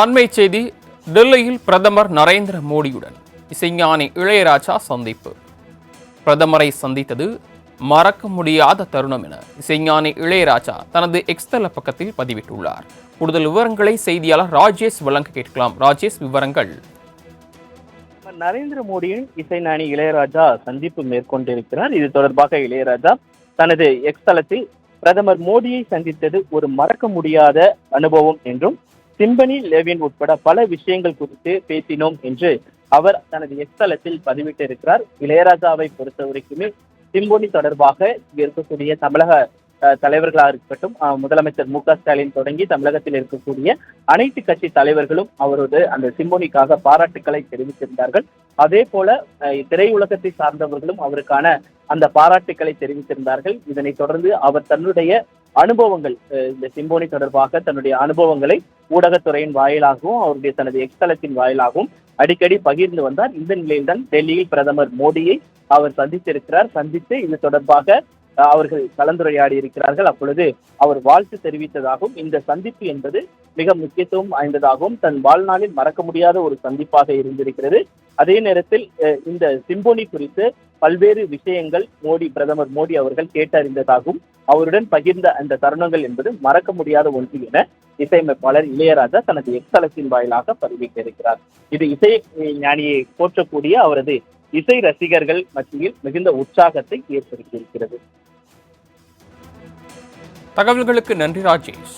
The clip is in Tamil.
அண்மை செய்தி டெல்லியில் பிரதமர் நரேந்திர மோடியுடன். இசைஞானி இளையராஜா சந்திப்பு. பிரதமரை சந்தித்தது மறக்க முடியாத தருணம் என இசைஞானி இளையராஜா தனது எக்ஸ்தல பக்கத்தில் பதிவிட்டுள்ளார். கூடுதல் விவரங்களை செய்தியாளர் ராஜேஷ் வழங்க கேட்கலாம். ராஜேஷ் விவரங்கள். நரேந்திர மோடியின் இசைஞானி இளையராஜா சந்திப்பு மேற்கொண்டிருக்கிறார். இது தொடர்பாக இளையராஜா தனது எக்ஸ்தலத்தில் பிரதமர் மோடியை சந்தித்தது ஒரு மறக்க முடியாத அனுபவம் என்றும் சிம்பனி லெவின் உட்பட பல விஷயங்கள் குறித்து பேசினோம் என்று அவர் தனது எக்ஸ்தலத்தில் பதிவிட்டிருக்கிறார். இளையராஜாவை பொறுத்தவரைக்குமே சிம்பொனி தொடர்பாக இருக்கக்கூடிய தமிழக தலைவர்களாக இருக்கட்டும் முதலமைச்சர் மு க ஸ்டாலின் தொடங்கி தமிழகத்தில் இருக்கக்கூடிய அனைத்து கட்சி தலைவர்களும் அவரது அந்த சிம்போனிக்காக பாராட்டுக்களை தெரிவித்திருந்தார்கள். அதே போல திரையுலகத்தை சார்ந்தவர்களும் அவருக்கான அந்த பாராட்டுக்களை தெரிவித்திருந்தார்கள். இதனைத் தொடர்ந்து அவர் தன்னுடைய அனுபவங்கள் இந்த சிம்போனி தொடர்பாக தன்னுடைய அனுபவங்களை ஊடகத்துறையின் வாயிலாகவும் அவருடைய தனது எக்ஸ்தலத்தின் வாயிலாகவும் அடிக்கடி பகிர்ந்து வந்தார். இந்த நிலையில்தான் டெல்லியில் பிரதமர் மோடியை அவர் சந்தித்திருக்கிறார். சந்தித்து இது தொடர்பாக அஹ், அவர்கள் கலந்துரையாடி இருக்கிறார்கள். அப்பொழுது அவர் வாழ்த்து தெரிவித்ததாகவும் இந்த சந்திப்பு என்பது மிக முக்கியத்துவம் வாய்ந்ததாகவும் தன் வாழ்நாளில் மறக்க முடியாத ஒரு சந்திப்பாக இருந்திருக்கிறது. அதே நேரத்தில் அஹ், இந்த சிம்போனி குறித்து பல்வேறு விஷயங்கள் மோடி பிரதமர் மோடி அவர்கள் கேட்டறிந்ததாகவும் அவருடன் பகிர்ந்த அந்த தருணங்கள் என்பது மறக்க முடியாத ஒன்று என இசையமைப்பாளர் இளையராஜா தனது எக்ஸலத்தின் வாயிலாக பதிவிட்டிருக்கிறார். இது இசை ஞானியை போற்றக்கூடிய அவரது இசை ரசிகர்கள் மத்தியில் மிகுந்த உற்சாகத்தை ஏற்படுத்தியிருக்கிறது. தகவல்களுக்கு நன்றி ராஜேஷ்.